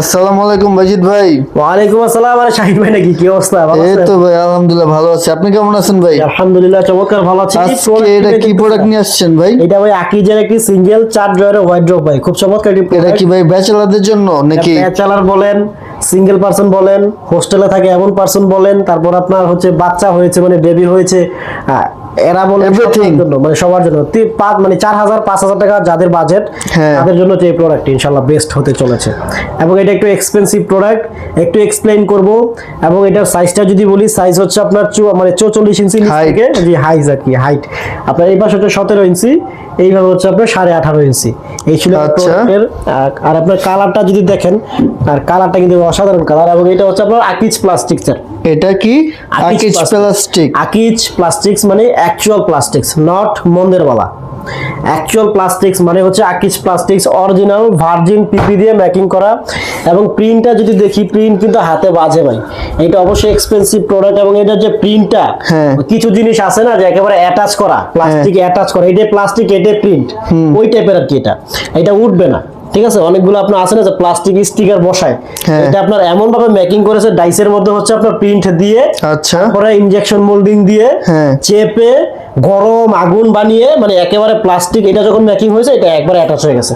আসসালামু আলাইকুম বাজিদ ভাই। ওয়ালাইকুম আসসালাম আরে শাহিদ ভাই নাকি? কি অবস্থা? ভালো এই? তো ভাই আলহামদুলিল্লাহ ভালো আছি। আপনি কেমন আছেন ভাই? আলহামদুলিল্লাহ চমৎকার ভালো আছি। আজকে এটা কি প্রোডাক্ট নিয়ে আসছেন ভাই? এটা ভাই আকিজের একটি সিঙ্গেল চার ড্রয়ারের হোয়াইট ড্রপ ভাই। খুব চমৎকার একটি এটা কি ভাই ব্যাচেলারদের জন্য নাকি? ব্যাচেলার বলেন সিঙ্গেল পার্সন বলেন হোস্টেলে থাকে এমন পার্সন বলেন তারপর আপনার হচ্ছে বাচ্চা হয়েছে মানে বেবি হয়েছে এরা বলে এভরিথিং মানে সবার জন্য। পাঁচ মানে চার হাজার পাঁচ হাজার টাকা যাদের বাজেট হ্যাঁ। তাদের জন্য যে প্রোডাক্ট ইনশাল্লাহ বেস্ট হতে চলেছে। এবং এটা একটু এক্সপেন্সিভ প্রোডাক্ট একটু এক্সপ্লেন করব। এবং এটার সাইজটা যদি বলি সাইজ হচ্ছে আপনার চু- মানে চৌচল্লিশ ইঞ্চি. থেকে জি হাইজ আর কি হাইট আপনার এই পাশে হচ্ছে সতেরো ইঞ্চি এইভাবে হচ্ছে আপনার সাড়ে আঠারো ইঞ্চি এই ছিল আচ্ছা। প্রোডাক্টের আর আপনার কালারটা যদি দেখেন আর কালারটা কিন্তু অসাধারণ কালার এবং এটা হচ্ছে আপনার আকিজ প্লাস্টিক্সের এটা কি? আকিজ প্লাস্টিক। আকিজ প্লাস্টিক্স মানে অ্যাকচুয়াল প্লাস্টিক্স নট মন্দেরওয়ালা অ্যাকচুয়াল প্লাস্টিক্স মানে হচ্ছে Akij plastics original virgin PP দিয়ে ম্যাকিং করা এবং প্রিন্টটা যদি দেখি প্রিন্ট কিন্তু হাতে বাজে ভাই। এটা অবশ্যই এক্সপেন্সিভ প্রোডাক্ট এবং এটার যে প্রিন্টটা হ্যাঁ। কিছু জিনিস আছে না যে একেবারে অ্যাটাচ করা প্লাস্টিক অ্যাটাচ করা এটা প্লাস্টিক এটা প্রিন্ট ওই টাইপের আর কি এটা। এটা উঠবে না। ঠিক আছে? অনেকগুলো আপনার আছে না যে প্লাস্টিক স্টিকার বসায়? হ্যাঁ। এটা আপনার এমন ভাবে মেকিং করেছে ডাইসের মধ্যে হচ্ছে আপনার প্রিন্ট দিয়ে আচ্ছা। তারপরে ইনজেকশন মোল্ডিং দিয়ে হ্যাঁ। চেপে গরম আগুন বানিয়ে মানে একেবারে প্লাস্টিক এটা যখন মেকিং হয়েছে এটা একবারে অ্যাটাচ হয়ে গেছে।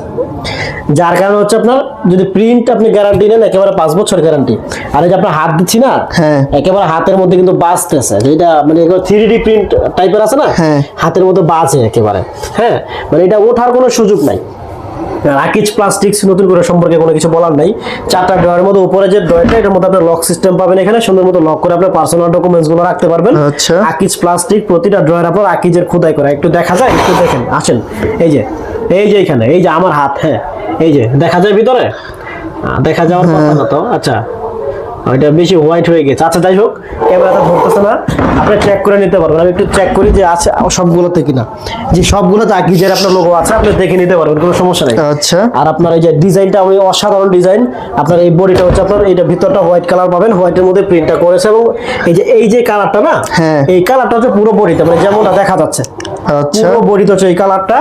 যার কারণে হচ্ছে আপনার যদি প্রিন্ট আপনি গ্যারান্টি নেন একেবারে পাঁচ বছর গ্যারান্টি আর এই যে আপনার হাত দিচ্ছি না হ্যাঁ। একেবারে হাতের মধ্যে কিন্তু বাজতেছে। যেটা মানে থ্রি ডি প্রিন্ট টাইপের আছে না? হ্যাঁ। হাতের মধ্যে বাজে একেবারে। হ্যাঁ? মানে এটা ওঠার কোনো সুযোগ নাই। রাকিজ প্লাস্টিক্স নতুন করে সম্পর্কে কোনো কিছু বলার নাই। চারটা ড্রয়ের মধ্যে উপরে যে ড্রয়টা এটার মধ্যে আপনার লক সিস্টেম পাবেন এখানে। সুন্দর মতো লক করে আপনার পার্সোনাল ডকুমেন্টসগুলো রাখতে পারবেন। আচ্ছা। আকিজ প্লাস্টিক প্রতিটা ড্রয়ের আপনার আকিজের খোদাই করা। একটু দেখা যায় একটু দেখেন। আসেন। এই যে এই যে এখানে এই যে আমার হাত হ্যাঁ। এই যে দেখা যায় ভিতরে? দেখা যাওয়ার কথা না তো? আচ্ছা। ওইটা বেশি হোয়াইট হয়ে গেছে। আচ্ছা যাই হোক ক্যামেরাটা ধরতেছে না। আপনি চেক করে নিতে পারবেন। আমি একটু চেক করি যে আছে সবগুলোতে কিনা। যে সবগুলোতে আকিজের আপনার লোগো আছে আপনি দেখে নিতে পারবেন কোনো সমস্যা নেই। আচ্ছা। আর আপনার এই যে ডিজাইনটা আমি অসাধারণ ডিজাইন আপনার এই বডিটা হচ্ছে আপনার এইটা ভিতরটা হোয়াইট কালার পাবেন হোয়াইটের মধ্যে প্রিন্টটা করেছে এবং এই যে এই যে কালারটা না হ্যাঁ। এই কালারটা হচ্ছে পুরো বডিতে মানে যেমনটা দেখা যাচ্ছে। আচ্ছা। পুরো বডিতে হচ্ছে এই কালারটা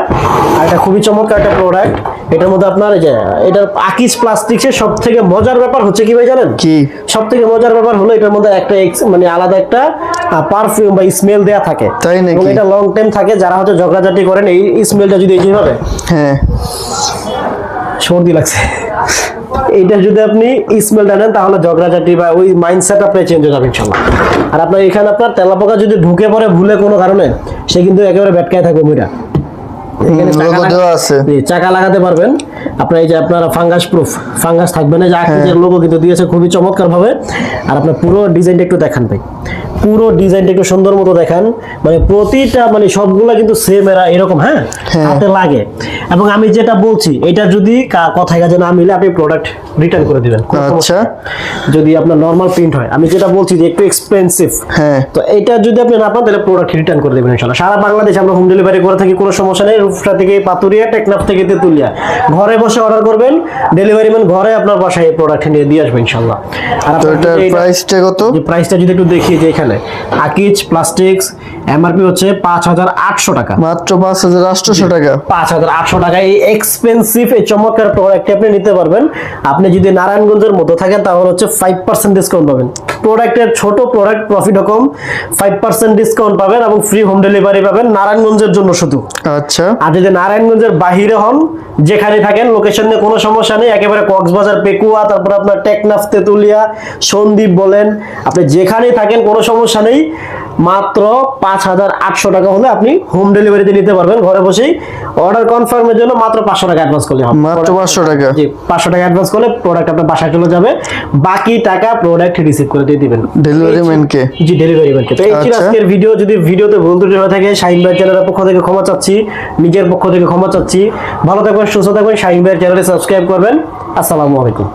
আর এটা খুবই চমৎকার একটা প্রোডাক্ট এটার মধ্যে আপনার এই যে এটার আকিস প্লাস্টিক্সের সব থেকে মজার ব্যাপার হচ্ছে কি ভাই জানেন? কি? সব থেকে মজার ব্যাপার হলো এটার মধ্যে একটা মানে আলাদা একটা পারফিউম বা স্মেল দেয়া থাকে। তাই নাকি? এটা লং টাইম থাকে যারা হচ্ছে ঝগড়াঝাটি করেন এই স্মেলটা যদি এই যেভাবে হ্যাঁ। সর্দি লাগছে। এইটা যদি আপনি স্মেলটা নেন তাহলে ঝগড়াঝাটি বা ওই মাইন্ডসেট আপনার চেঞ্জ হয়ে যাবে ইনশাল্লাহ। আর আপনার এখানে আপনার তেলাপোকা যদি ঢুকে পড়ে ভুলে কোনো কারণে সে কিন্তু একেবারে ব্যাটকায় থাকবে মুইটা চাকা লাগাতে পারবেন। আপনার এই যে আপনার ফাঙ্গাস প্রুফ ফাঙ্গাস থাকবে না যে লোগো কিন্তু দিয়েছে খুবই চমৎকার ভাবে আর আপনার পুরো ডিজাইনটা একটু দেখান ভাই। পুরো ডিজাইনটা একটু সুন্দর মতো দেখান। মানে প্রতিটা মানে সবগুলা কিন্তু সেম এরা এরকম হ্যাঁ? হ্যাঁ। হাতে লাগে। এবং আমি যেটা বলছি এটা যদি কথায় কাজে না মিলে আপনি প্রোডাক্ট রিটার্ন করে দিবেন। আচ্ছা। যদি আপনার নর্মাল প্রিন্ট হয়। আমি যেটা বলছি যে একটু এক্সপেন্সিভ হ্যাঁ। তো এটা যদি আপনি না পান তাহলে প্রোডাক্ট রিটার্ন করে দেবেন ইনশাল্লাহ সারা বাংলাদেশে আমরা হোম ডেলিভারি করে থাকি কোনো সমস্যা নেই। রূপসা থেকে পাতুরিয়া টেকনাফ থেকে তেতুলিয়া। ঘরে বসে অর্ডার করবেন। ডেলিভারি ম্যান ঘরে আপনার বাসায় এই প্রোডাক্ট নিয়ে দিয়ে আসবে ইনশাল্লাহ আর আপনার প্রাইসটা কত? প্রাইসটা যদি একটু দেখি যে এখানে। আকিজ প্লাস্টিক্স এমআরপি হচ্ছে পাঁচ হাজার আটশো টাকা। মাত্র পাঁচ হাজার আটশো টাকা। পাঁচ হাজার আটশো টাকা। এই এক্সপেন্সিভ এই চমৎকার প্রোডাক্টটি আপনি নিতে পারবেন। আপনি যদি নারায়ণগঞ্জের মতো থাকেন তাহলে হচ্ছে ফাইভ পার্সেন্ট ডিসকাউন্ট পাবেন। প্রোডাক্টের ছোট প্রোডাক্ট প্রফিট কম ফাইভ পার্সেন্ট ডিসকাউন্ট পাবেন এবং ফ্রি হোম ডেলিভারি পাবেন নারায়ণগঞ্জের জন্য শুধু। আচ্ছা। আর যদি নারায়ণগঞ্জের বাহিরে হন যেখানে থাকেন লোকেশন নিয়ে কোনো সমস্যা নেই একেবারে কক্সবাজার পেকুয়া তারপর আপনার টেকনাফ তেতুলিয়া সন্দ্বীপ বলেন আপনি যেখানেই থাকেন কোনো সমস্যা নেই। মাত্র পাঁচ হাজার আটশো টাকা হলে আপনি হোম ডেলিভারিতে নিতে পারবেন। ঘরে বসেই অর্ডার কনফার্মের জন্য মাত্র পাঁচশো টাকা অ্যাডভান্স করলে মাত্র পাঁচশো টাকা। জি পাঁচশো টাকা অ্যাডভান্স করলে প্রোডাক্ট আপনার বাসায় চলে যাবে। বাকি টাকা প্রোডাক্ট রিসিভ করে দিয়ে দিবেন। ডেলিভারি ম্যানকে জি ডেলিভারি ম্যানকে তো এই ছিল আচ্ছা। আজকের ভিডিও যদি ভিডিওতে ভুল ত্রুটি হয়ে থাকে শাহিন ভাই চ্যানেলের পক্ষ থেকে ক্ষমা চাচ্ছি নিজের পক্ষ থেকে ক্ষমা চাচ্ছি। ভালো থাকবেন সুস্থ থাকবেন শাহিন ভাইয়ের চ্যানেলে সাবস্ক্রাইব করবেন। আসসালামু আলাইকুম।